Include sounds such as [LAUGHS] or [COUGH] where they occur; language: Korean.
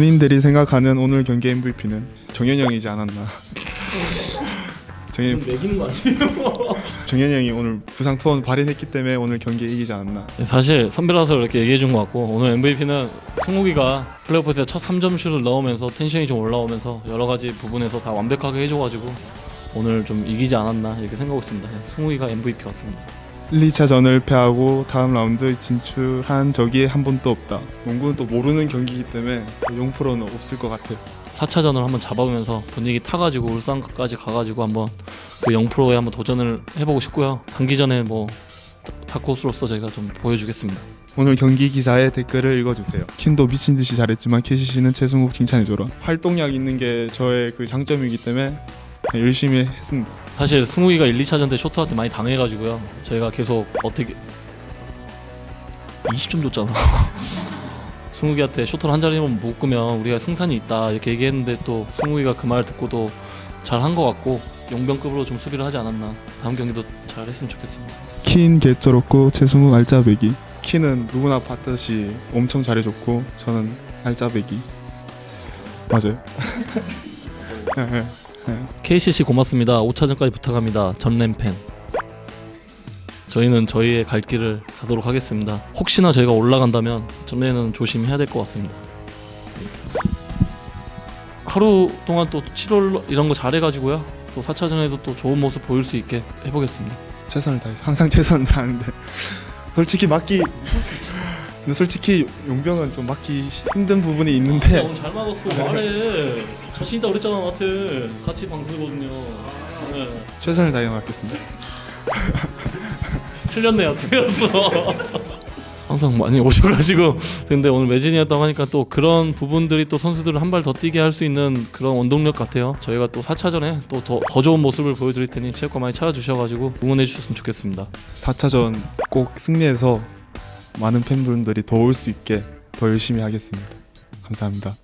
본인들이 생각하는 오늘 경기 MVP는 정현영이지 않았나. [LAUGHS] 정현 매기는 거 아니에요? [LAUGHS] 정현영이 오늘 부상 투원 발휘했기 때문에 오늘 경기에 이기지 않았나. 사실 선배라서 이렇게 얘기해 준 것 같고 오늘 MVP는 승욱이가 플레이오프 때 첫 3점 슛을 넣으면서 텐션이 좀 올라오면서 여러 가지 부분에서 다 완벽하게 해줘가지고 오늘 좀 이기지 않았나 이렇게 생각하고 있습니다. 승욱이가 MVP 같습니다. 1, 2차전을 패하고 다음 라운드 진출한 적이 한 번도 없다. 농구는 또 모르는 경기이기 때문에 용프로는 없을 것 같아요. 4차전을 한번 잡아보면서 분위기 타가지고 울산까지 가가지고 한번 그 0%에 한번 도전을 해보고 싶고요. 단기전에 뭐 다크호스로서 저희가 좀 보여주겠습니다. 오늘 경기 기사에 댓글을 읽어주세요. 킨도 미친 듯이 잘했지만 KCC는 최승욱 칭찬해줘라. 활동량 있는 게 저의 그 장점이기 때문에 열심히 했습니다. 사실 승욱이가 1, 2차전 때 쇼트한테 많이 당해가지고요. 저희가 계속 어떻게 20점 줬잖아. [LAUGHS] 승욱이한테 쇼트를 한 자리만 묶으면 우리가 승산이 있다 이렇게 얘기했는데 또 승욱이가 그 말 듣고도 잘 한 것 같고 용병급으로 좀 수비를 하지 않았나. 다음 경기도 잘 했으면 좋겠습니다. 킨 개쩔었고 최승욱 알짜배기. 키는 누구나 봤듯이 엄청 잘해줬고 저는 알짜배기. 맞아요. [LAUGHS] 예, 예, 예. KCC 고맙습니다. 5차전까지 부탁합니다. 전램팬. 저희는 저희의 갈 길을 가도록 하겠습니다. 혹시나 저희가 올라간다면 전에는 조심해야 될 것 같습니다. 하루 동안 또 7월 이런 거 잘해가지고요. 또 4차전에도 또 좋은 모습 보일 수 있게 해보겠습니다. 최선을 다해서 항상 최선을 다하는데 [LAUGHS] 솔직히 맞기 근데 솔직히 용병은 좀 맞기 힘든 부분이 있는데 오늘 잘 맞았어. 말해. 자신 있다 그랬잖아 나한테. 같이 방쓰거든요. 네. 최선을 다해 맞겠습니다. [LAUGHS] 틀렸네요. 틀렸어. [LAUGHS] 항상 많이 오셔가지고 근데 오늘 매진이었다고 하니까 또 그런 부분들이 또 선수들을 한 발 더 뛰게 할 수 있는 그런 원동력 같아요. 저희가 또 4차전에 또더 좋은 모습을 보여드릴 테니 체육관 많이 찾아주셔가지고 응원해 주셨으면 좋겠습니다. 4차전 꼭 승리해서 많은 팬분들이 더 올 수 있게 더 열심히 하겠습니다. 감사합니다.